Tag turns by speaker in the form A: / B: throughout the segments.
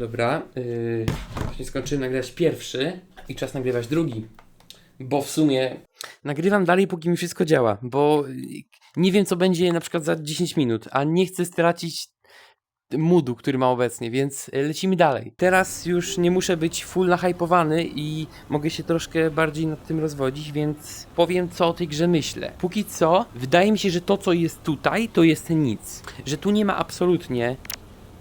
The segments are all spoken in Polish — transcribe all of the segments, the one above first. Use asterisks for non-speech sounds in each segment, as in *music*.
A: Dobra, yy, właśnie skończyłem nagrywać pierwszy i czas nagrywać drugi. Bo w sumie nagrywam dalej, póki mi wszystko działa, bo yy, nie wiem, co będzie na przykład za 10 minut, a nie chcę stracić moodu, który ma obecnie, więc yy, lecimy dalej. Teraz już nie muszę być full nahypowany i mogę się troszkę bardziej nad tym rozwodzić, więc powiem, co o tej grze myślę. Póki co, wydaje mi się, że to, co jest tutaj, to jest nic. Że tu nie ma absolutnie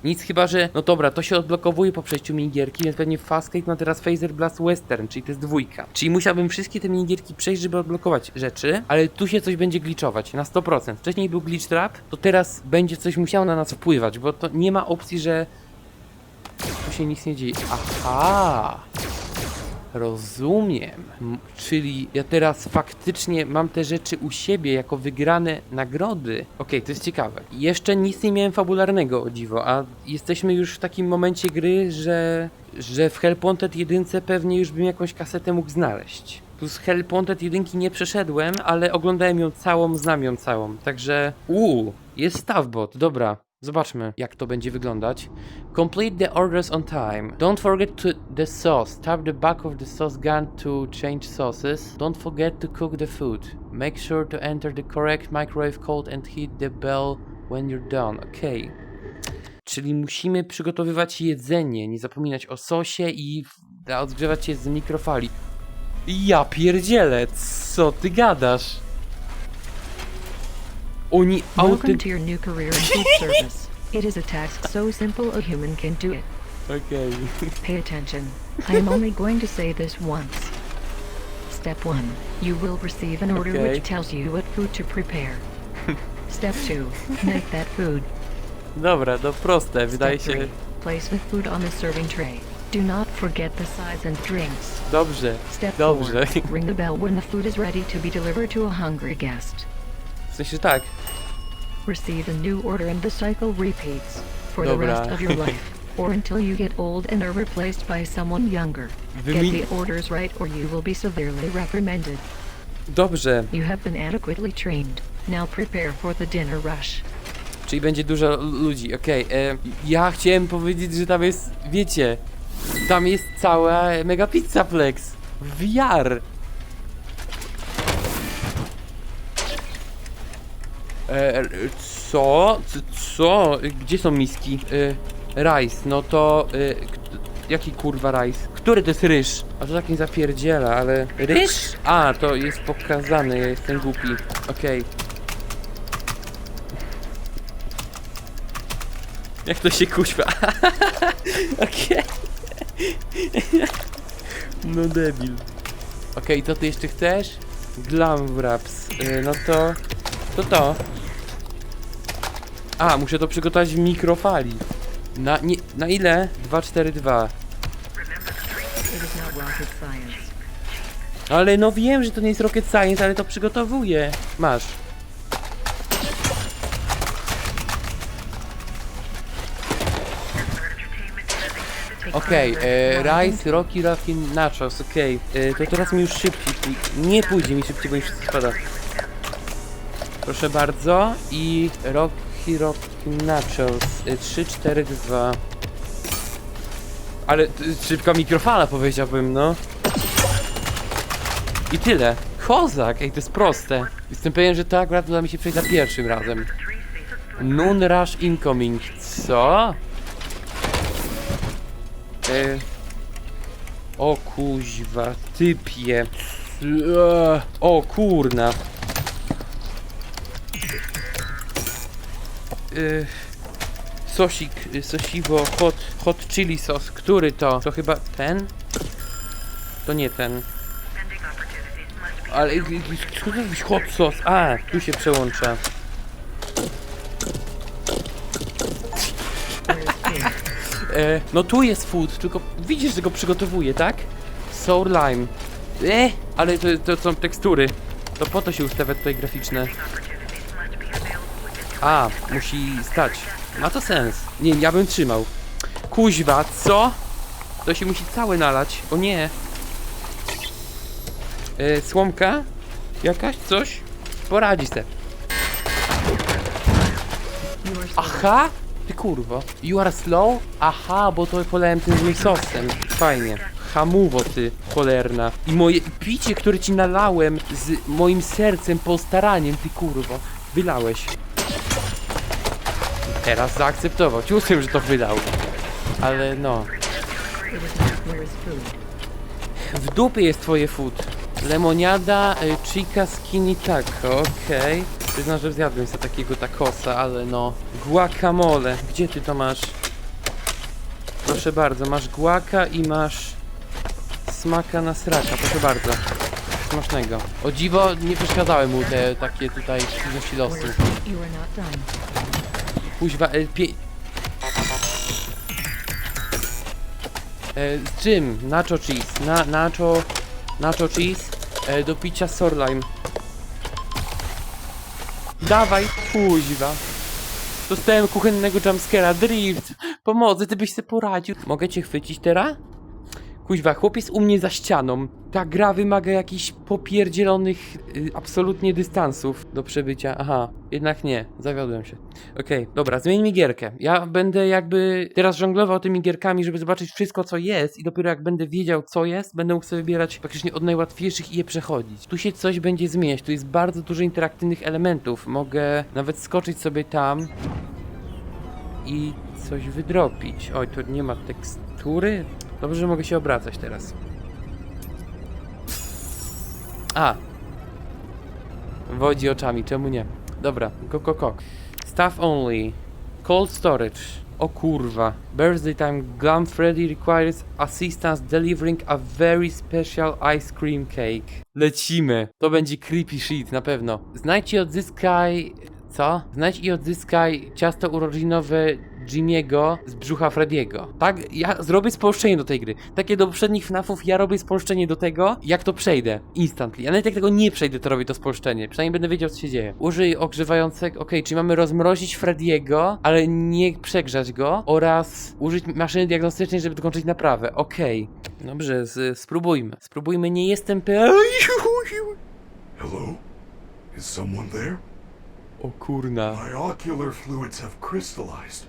A: nic chyba, że, no dobra, to się odblokowuje po przejściu minigierki, więc pewnie Fastcake ma teraz Phaser Blast Western, czyli to jest dwójka. Czyli musiałbym wszystkie te minigierki przejść, żeby odblokować rzeczy, ale tu się coś będzie glitchować, na 100%. Wcześniej był glitch trap, to teraz będzie coś musiało na nas wpływać, bo to nie ma opcji, że tu się nic nie dzieje. Aha! Rozumiem. Czyli ja teraz faktycznie mam te rzeczy u siebie jako wygrane nagrody. Okej, to jest ciekawe. Jeszcze nic nie miałem fabularnego, o dziwo, a jesteśmy już w takim momencie gry, że, że w Hellpointed 1 pewnie już bym jakąś kasetę mógł znaleźć. Plus Hellpointed 1 nie przeszedłem, ale oglądałem ją całą, znam ją całą. Także, uuu, jest Stavbot, dobra. Zobaczmy, jak to będzie wyglądać. Complete the orders on time. Don't forget to the sauce. Tap the back of the sauce gun to change sauces. Don't forget to cook the food. Make sure to enter the correct microwave code and hit the bell when you're done. Okay. Czyli musimy przygotowywać jedzenie, nie zapominać o sosie i odgrzewać je z mikrofali. Ja pierdzielę, co ty gadasz? Oni
B: Welcome to your new career in food *laughs* service. It is a task so simple a human can do it.
A: Okay. *laughs*
B: Pay attention. I am only going to say this once. Step 1. You will receive an order
A: Okay.
B: which tells you what food to prepare. *laughs* Step 2. Make that food.
A: Dobra, to proste, wydaje
B: Step
A: się...
B: 3. Place the food on the serving tray. Do not forget the sides and drinks.
A: Dobrze,
B: Step
A: dobrze.
B: 4. Ring the bell when the food is ready to be delivered to a hungry guest.
A: W sensie tak.
B: Receive a new order and the cycle repeats for the
A: Dobra.
B: rest of your life, *laughs* or until you get old and are replaced by someone younger.
A: Wymi-
B: Get the orders right or you will be severely reprimanded.
A: Dobrze,
B: You have been adequately trained. Now prepare for the dinner rush.
A: czyli będzie dużo ludzi, okej. e, Ja chciałem powiedzieć, że tam jest, wiecie, tam jest cała Mega Pizza Plex. VR. E, co? C- Co? Gdzie są miski? E, rice, no to... E, jaki kurwa rice? Który to jest ryż? A to tak nie zapierdziela, ale... Ryż? A, to jest pokazane, ja jestem głupi. Okej. Jak to się kuźwa? *laughs* Okej. No debil. Okej, to ty jeszcze chcesz? Glam wraps. Yy, no to... To to. A, muszę to przygotować w mikrofali. Na, nie, na ile? 242.
B: It is not rocket science.
A: Ale no wiem, że to nie jest rocket science, ale to przygotowuję. Masz. Okej,
B: time,
A: e, rice, rocky, rocky, nachos, okej. E, To teraz mi już szybciej, nie pójdzie mi szybciej, bo mi wszystko spada. Proszę bardzo i rocky, rocky, nachos, e, 3, 4, 2. Ale t- szybka mikrofala powiedziałbym, no. I tyle. Kozak, ej, to jest proste. Jestem pewien, że to akurat uda mi się przejść za pierwszym razem. Noon rush incoming. Co? E... O kuźwa, typie. Eee, O kurna. E... Sosik, y, sosiwo, hot, hot chili sos. Który to? To chyba ten? To nie ten. Ale skąd jakiś hot sos? A, tu się przełącza. E, no tu jest food, tylko widzisz, że go przygotowuję, tak? Sour lime. E, ale to, to są tekstury. To po to się ustawia tutaj graficzne. A, musi stać. Ma to sens. Nie, ja bym trzymał. Kuźwa, co? To się musi całe nalać. O nie. E, słomka? Jakaś? Coś? Poradzi se. Aha! Ty kurwo. You are slow? Aha, bo to polałem tym złym sosem. Fajnie. Hamuwo ty, cholerna. I moje picie, które ci nalałem z moim sercem, postaraniem, ty kurwo. Wylałeś. Teraz zaakceptował. Czułem, że to wylał. Ale no. W dupie jest twoje food. Lemoniada, y, chica skinny taco, okej. Przyznam, że zjadłem sobie takiego tacosa, ale no. Guacamole, gdzie ty to masz? Proszę bardzo, masz guaca i masz smaka na sraka, proszę bardzo. Smacznego. O dziwo, nie przeszkadzały mu te takie tutaj trudności losu. Kuźwa, e, pie... E, z czym? Nacho cheese. Na, nacho... Nacho cheese. E, do picia sour lime. Dawaj, kuźwa. Dostałem kuchennego jumpscare'a. Drift. Pomocy, ty byś se poradził. Mogę cię chwycić teraz? Kuźwa, chłop jest u mnie za ścianą. Ta gra wymaga jakichś popierdzielonych y, absolutnie dystansów do przebycia. Aha, jednak nie, zawiodłem się. Okej, dobra, zmieńmy gierkę. Ja będę jakby teraz żonglował tymi gierkami, żeby zobaczyć wszystko, co jest i dopiero jak będę wiedział, co jest, będę mógł sobie wybierać praktycznie od najłatwiejszych i je przechodzić. Tu się coś będzie zmieniać, tu jest bardzo dużo interaktywnych elementów. Mogę nawet skoczyć sobie tam i coś wydropić. Oj, tu nie ma tekstury. Dobrze, że mogę się obracać teraz. A! Wodzi oczami, czemu nie? Dobra, go, go, go. Staff only. Cold storage. O kurwa. Birthday time Gum Freddy requires assistance delivering a very special ice cream cake. Lecimy. To będzie creepy shit, na pewno. Znajdź i odzyskaj... Co? Znajdź i odzyskaj ciasto urodzinowe Jimmy'ego z brzucha Frediego. Tak? Ja zrobię spolszczenie do tej gry. Takie do poprzednich FNAFów ja robię spolszczenie do tego, jak to przejdę. Instantly. A nawet jak tego nie przejdę, to robię to spolszczenie. Przynajmniej będę wiedział, co się dzieje. Użyj ogrzewającego... Okej, czyli mamy rozmrozić Frediego, ale nie przegrzać go oraz użyć maszyny diagnostycznej, żeby dokończyć naprawę. Okej. Dobrze, z, spróbujmy. Spróbujmy, nie jestem pewien...
C: Hello? Is someone there?
A: O kurna.
C: My ocular fluids have crystallized.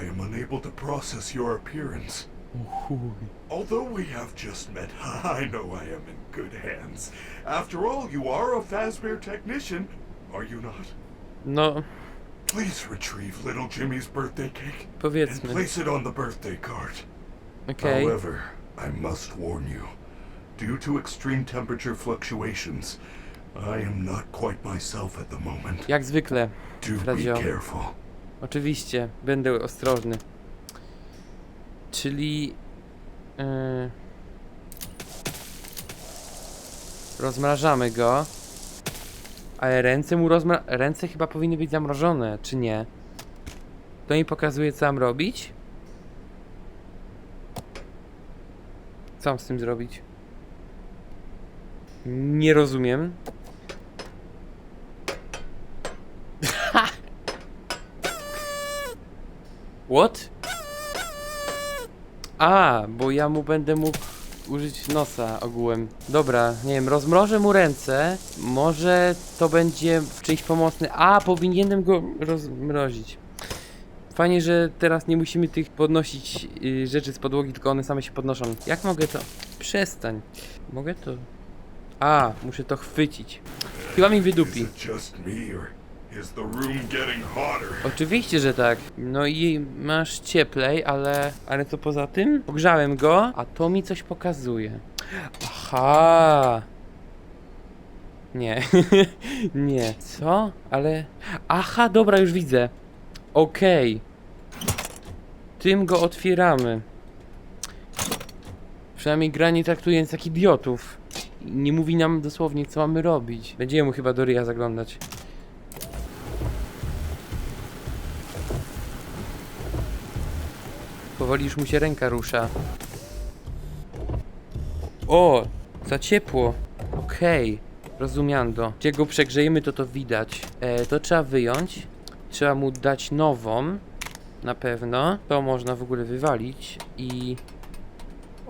C: I am unable to process your appearance. Although we have just met, *laughs* I know I am in good hands. After all, you are a Fazbear technician, are you not?
A: No,
C: Please retrieve little Jimmy's birthday cake and place it on the birthday card.
A: Okej.
C: However, I must warn you, due to extreme temperature fluctuations, I am not quite myself at the moment.
A: Jak zwykle.
C: Do be careful.
A: Oczywiście, będę ostrożny. Czyli... Yy, rozmrażamy go. Ale ręce mu rozmra... Ręce chyba powinny być zamrożone, czy nie? To mi pokazuje, co mam robić? Co mam z tym zrobić? Nie rozumiem. What? A, bo ja mu będę mógł użyć nosa ogółem. Dobra, nie wiem, rozmrożę mu ręce. Może to będzie w czymś pomocny. A, powinienem go rozmrozić. Fajnie, że teraz nie musimy tych podnosić y, rzeczy z podłogi, tylko one same się podnoszą. Jak mogę to? Przestań. Mogę to? A, muszę to chwycić. Chyba mi wydupi. Oczywiście, że tak. No i masz cieplej, ale. Ale co poza tym? Pogrzałem go, a to mi coś pokazuje. Aha. Nie. *laughs* Nie. Co? Ale. Aha, dobra, już widzę. Okej. Tym go otwieramy. Przynajmniej gra nie traktuje jak idiotów. I Nie mówi nam dosłownie, co mamy robić. Będziemy mu chyba do ryja zaglądać. Powoli już mu się ręka rusza. O, za ciepło. Okej, rozumiando. Gdzie go przegrzejemy, to to widać. E, to trzeba wyjąć. Trzeba mu dać nową. Na pewno. To można w ogóle wywalić. I...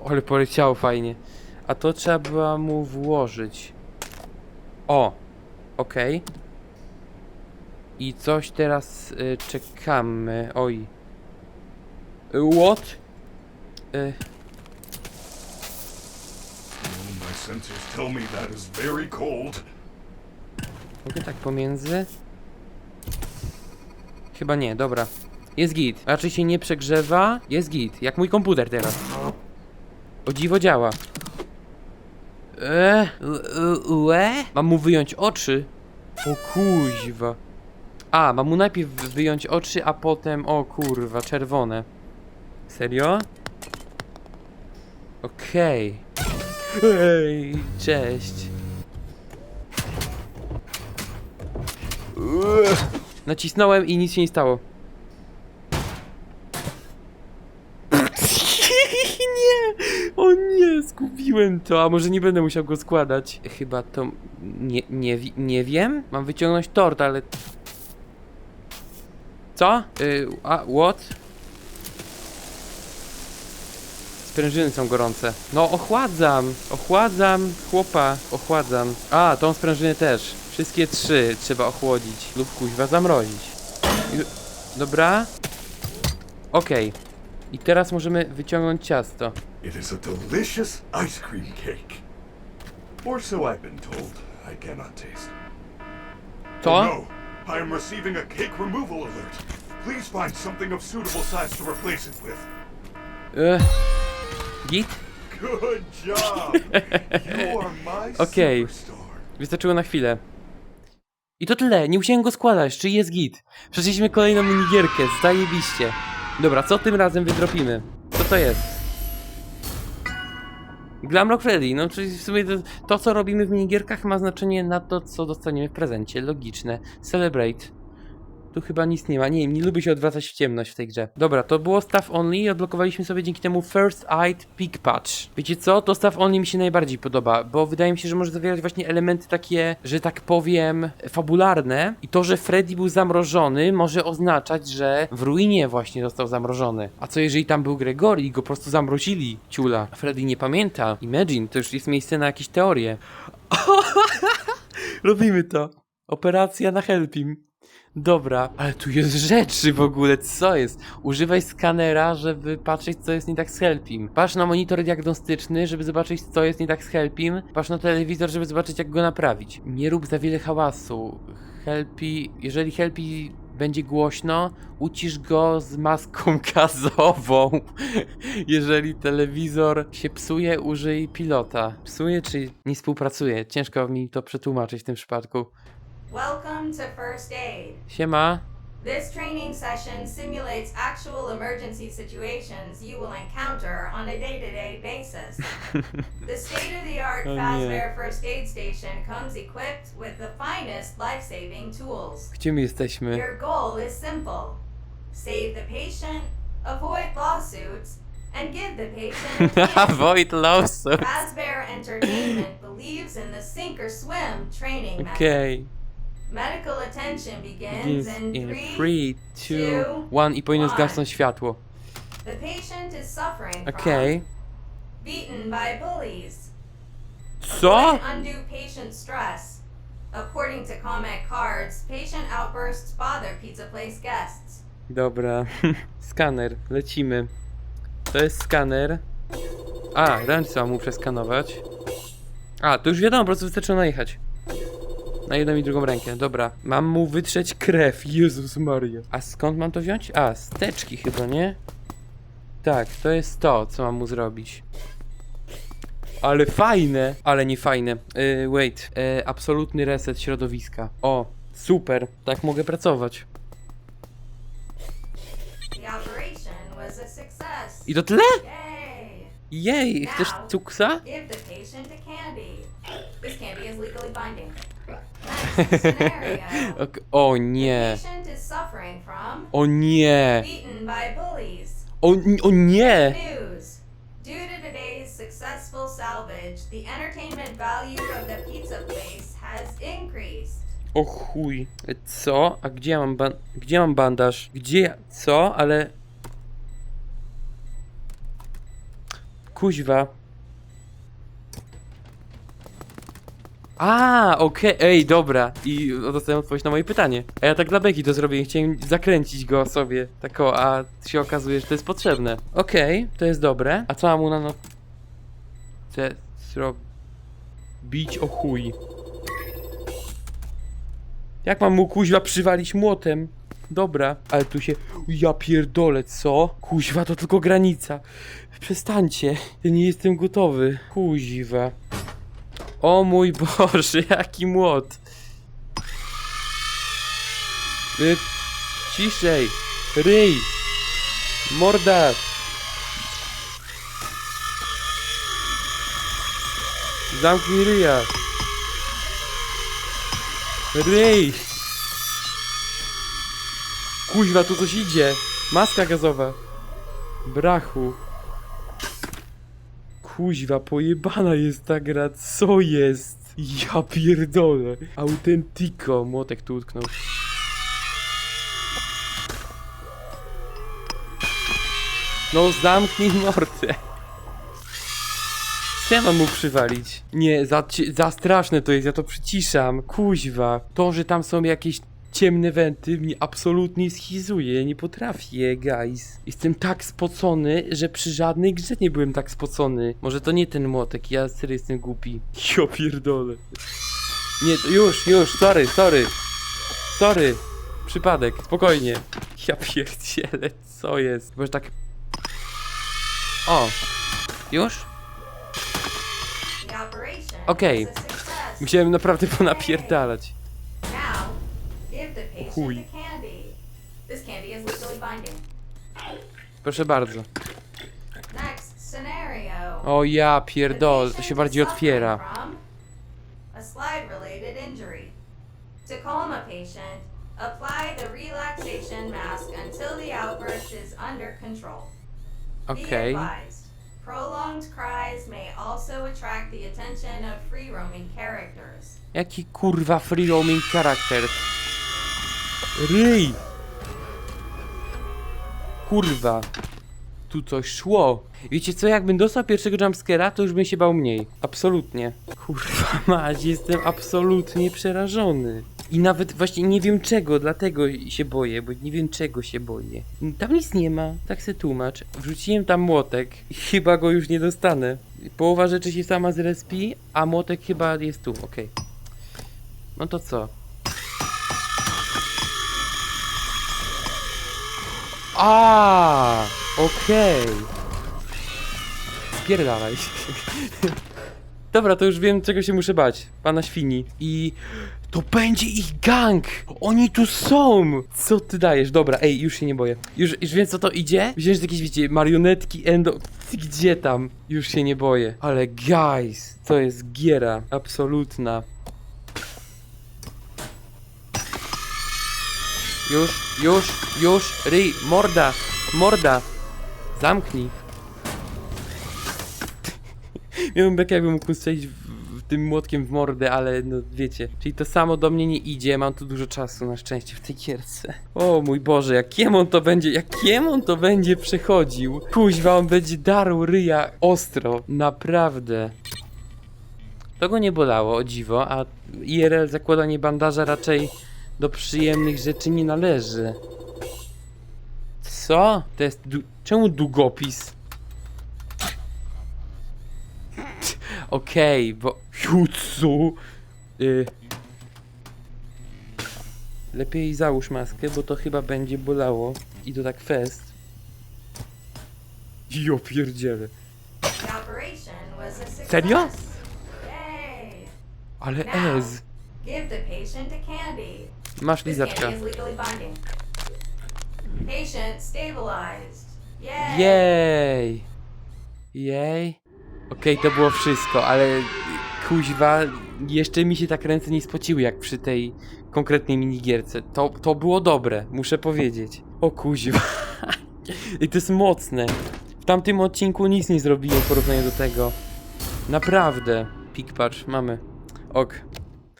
A: Ale poleciało fajnie. A to trzeba było mu włożyć. O, okej. I coś teraz y, czekamy. Oj. What? Y,
C: my sensors tell me that is very cold.
A: mogę tak pomiędzy? Chyba nie, dobra. Jest git. Raczej się nie przegrzewa. Jest git. Jak mój komputer teraz. O dziwo działa. Eee, ue? Mam mu wyjąć oczy? O kuźwa. A, mam mu najpierw wyjąć oczy, a potem, o kurwa, czerwone. Serio? Okej. Ej, cześć. Nacisnąłem i nic się nie stało. *laughs* nie! O nie, zgubiłem to, a może nie będę musiał go składać. Chyba to... Nie, nie, nie wiem? Mam wyciągnąć tort, ale... Co? Y, a, what? Sprężyny są gorące. No, ochładzam! Ochładzam, chłopa, ochładzam. A, tą sprężynę też. Wszystkie trzy trzeba ochłodzić lub kuźwa zamrozić. Dobra. Okej. I teraz możemy wyciągnąć ciasto.
C: It is a delicious ice cream cake. Or so I've been told. I cannot taste.
A: Co?
C: Oh, no, I am receiving a cake removal alert. Please find something of suitable size to replace it with.
A: Ech. Git? *laughs*
C: Superstar.
A: Wystarczyło na chwilę. I to tyle, nie musiałem go składać, czy jest git. Przeszliśmy kolejną minigierkę, zajebiście. Dobra, co tym razem wydropimy? Co to jest? Glamrock Freddy, no czyli w sumie to, to co robimy w minigierkach ma znaczenie na to, co dostaniemy w prezencie. Logiczne. Celebrate. Tu chyba nic nie ma. Nie wiem, nie lubię się odwracać w ciemność w tej grze. Dobra, to było Staff Only i odblokowaliśmy sobie dzięki temu First Eyed Peak Patch. Wiecie co? To Staff Only mi się najbardziej podoba, bo wydaje mi się, że może zawierać właśnie elementy takie, że tak powiem, fabularne. I to, że Freddy był zamrożony, może oznaczać, że w ruinie właśnie został zamrożony. A co jeżeli tam był Gregory i go po prostu zamrozili? Ciula. Freddy nie pamięta. Imagine, to już jest miejsce na jakieś teorie. *laughs* *laughs* Robimy to. Operacja na Helpim. Dobra, ale tu jest rzeczy w ogóle, co jest? Używaj skanera, żeby patrzeć, co jest nie tak z Helpim. Patrz na monitor diagnostyczny, żeby zobaczyć, co jest nie tak z Helpim. Patrz na telewizor, żeby zobaczyć, jak go naprawić. Nie rób za wiele hałasu. Helpi, jeżeli Helpi będzie głośno, ucisz go z maską *laughs* gazową. Jeżeli telewizor się psuje, użyj pilota. Psuje czy nie współpracuje? Ciężko mi to przetłumaczyć w tym przypadku.
D: Welcome to First Aid.
A: Siema.
D: This training session simulates actual emergency situations you will encounter on a day to day basis. *laughs* the state of the art
A: Oh,
D: Fazbear. First Aid Station comes equipped with the finest life saving tools.
A: Gdzie my jesteśmy?
D: Your goal is simple save the patient, avoid lawsuits, and give the patient. *laughs*
A: Avoid lawsuit.
D: Fazbear Entertainment believes in the sink or swim training method. Medical attention begins in
A: in
D: three.
A: 3, 2, 1 i powinno zgasnąć światło.
D: The patient is suffering
A: Okej.
D: from beaten by bullies.
A: Co?
D: Undue patient stress. According to comment cards, patient outbursts bother pizza place guests.
A: Dobra. *laughs* Skaner. Lecimy. To jest skaner. A, ręce mam mu przeskanować. A, to już wiadomo, po prostu wystarczy najechać. Na jedną i drugą rękę, dobra. Mam mu wytrzeć krew, Jezus Maria. A skąd mam to wziąć? A, z teczki chyba, nie? Tak, to jest to, co mam mu zrobić. Ale fajne! Ale nie fajne. Yy, wait. Yy, absolutny reset środowiska. O, super. Tak mogę pracować. I to tyle?
D: Yay!
A: Jej, chcesz cuksa? Ok- O nie.
D: patient is suffering from
A: O nie.
D: beaten by bullies.
A: O, o nie.
D: News. Due to today's successful salvage, the entertainment value of the pizza place has increased.
A: O chuj. Co? A gdzie ja mam ban... Gdzie mam bandaż? Gdzie ja... Co? Ale... Kuźwa. A, okej, ej, dobra. I dostałem odpowiedź na moje pytanie. A ja tak dla Beki to zrobię, chciałem zakręcić go sobie, tak o, a się okazuje, że to jest potrzebne. Okej, to jest dobre. A co mam mu na no... Chcę zrobić o chuj. Jak mam mu kuźwa przywalić młotem? Dobra, ale tu się... Ja pierdolę, co? Kuźwa, to tylko granica. Przestańcie, ja nie jestem gotowy. Kuźwa. O mój *laughs* Boże, jaki młot. Y, ciszej. Ryj. Morda. Zamknij ryja. Ryj. Kuźwa, tu coś idzie. Maska gazowa. Brachu. Kuźwa, pojebana jest ta gra, co jest? Ja pierdolę. Autentico, młotek tu utknął. No zamknij mordę. Co ja mam mu przywalić? Nie, za, za straszne to jest, ja to przyciszam. Kuźwa. To, że tam są jakieś ciemne wenty mnie absolutnie schizuje, ja nie potrafię, guys. Jestem tak spocony, że przy żadnej grze nie byłem tak spocony. Może to nie ten młotek, ja serio jestem głupi. *laughs* Jo pierdolę. Nie, to już, już, sorry, sorry. Sorry. Przypadek, spokojnie. Ja pierdzielę, co jest? Może tak... O. Już? Okej.
D: success.
A: Musiałem naprawdę ponapierdalać. Chuj.
D: This candy is legally binding.
A: Proszę bardzo.
D: Next scenario.
A: O ja
D: The
A: pierdolę, to się bardziej otwiera.
D: A slide-related injury. To calm a patient, apply the relaxation mask until the outburst is under control. Be advised, prolonged cries may also attract the attention of characters.
A: Jaki kurwa free roaming charakter. Ryj! Kurwa. Tu coś szło. Wiecie co, jakbym dostał pierwszego jumpscare'a, to już bym się bał mniej. Absolutnie. Kurwa *laughs* mać, jestem absolutnie przerażony. I nawet właśnie nie wiem czego, dlatego się boję, bo nie wiem czego się boję. Tam nic nie ma, tak se tłumacz. Wrzuciłem tam młotek i chyba go już nie dostanę. Połowa rzeczy się sama zrespi, a młotek chyba jest tu, okej. No to co? A, okej. Spierdalaj. *laughs* Dobra, to już wiem, czego się muszę bać. Pana świni. I to będzie ich gang! Oni tu są! Co ty dajesz? Dobra, ej, już się nie boję. Już, już wiem, co to idzie? Myślałem, jakieś, wiecie, marionetki, endo... Gdzie tam? Już się nie boję. Ale guys, to jest giera. Absolutna. Już, już, już, ryj, morda, morda. Zamknij. *laughs* Miałbym bekę, jakbym mógł strzelić w, w tym młotkiem w mordę, ale no wiecie. Czyli to samo do mnie nie idzie, mam tu dużo czasu na szczęście w tej gierce. O mój Boże, jakiem on to będzie, jakiem on to będzie przechodził. Kuźwa, on będzie darł ryja ostro, naprawdę. To go nie bolało, o dziwo, a IRL zakładanie bandaża raczej do przyjemnych rzeczy nie należy. Co? To jest. Du- Czemu długopis? Okej, bo. Jutsu! Y... Lepiej załóż maskę, bo to chyba będzie bolało. I to tak fest. Jo pierdziele. Serio? Ale ez.
D: give the patient a candy.
A: Masz lizaczka. Jej! Jej? Okej, to było wszystko, ale kuźwa, jeszcze mi się tak ręce nie spociły jak przy tej konkretnej minigierce. To, to było dobre, muszę powiedzieć. O kuźwa. *laughs* I to jest mocne. W tamtym odcinku nic nie zrobiłem w porównaniu do tego. Naprawdę. Pik, patrz, mamy. Ok.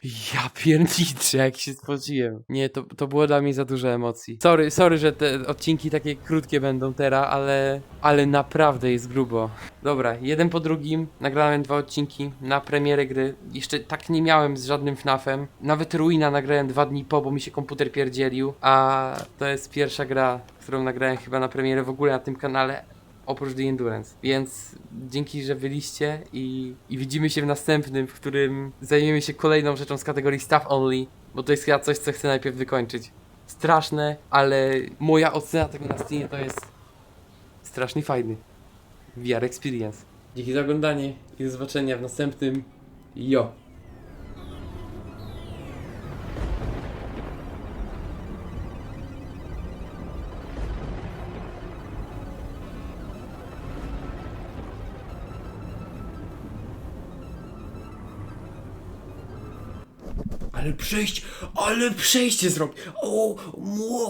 A: Ja pierniczę, jak się spociłem. Nie, to, to było dla mnie za dużo emocji. Sorry, sorry, że te odcinki takie krótkie będą teraz, ale, ale naprawdę jest grubo. Dobra, jeden po drugim, nagrałem dwa odcinki na premierę gry. Jeszcze tak nie miałem z żadnym FNAFem. Nawet Ruina nagrałem dwa dni po, bo mi się komputer pierdzielił. A to jest pierwsza gra, którą nagrałem chyba na premierę w ogóle na tym kanale. Oprócz The Endurance. Więc dzięki, że byliście i, i widzimy się w następnym, w którym zajmiemy się kolejną rzeczą z kategorii Stuff Only, bo to jest chyba coś, co chcę najpierw wykończyć. Straszne, ale moja ocena tego na Steamie to jest strasznie fajny. VR Experience. Dzięki za oglądanie i do zobaczenia w następnym. Jo! Ale przejść, ale przejście zrobić. O, mło.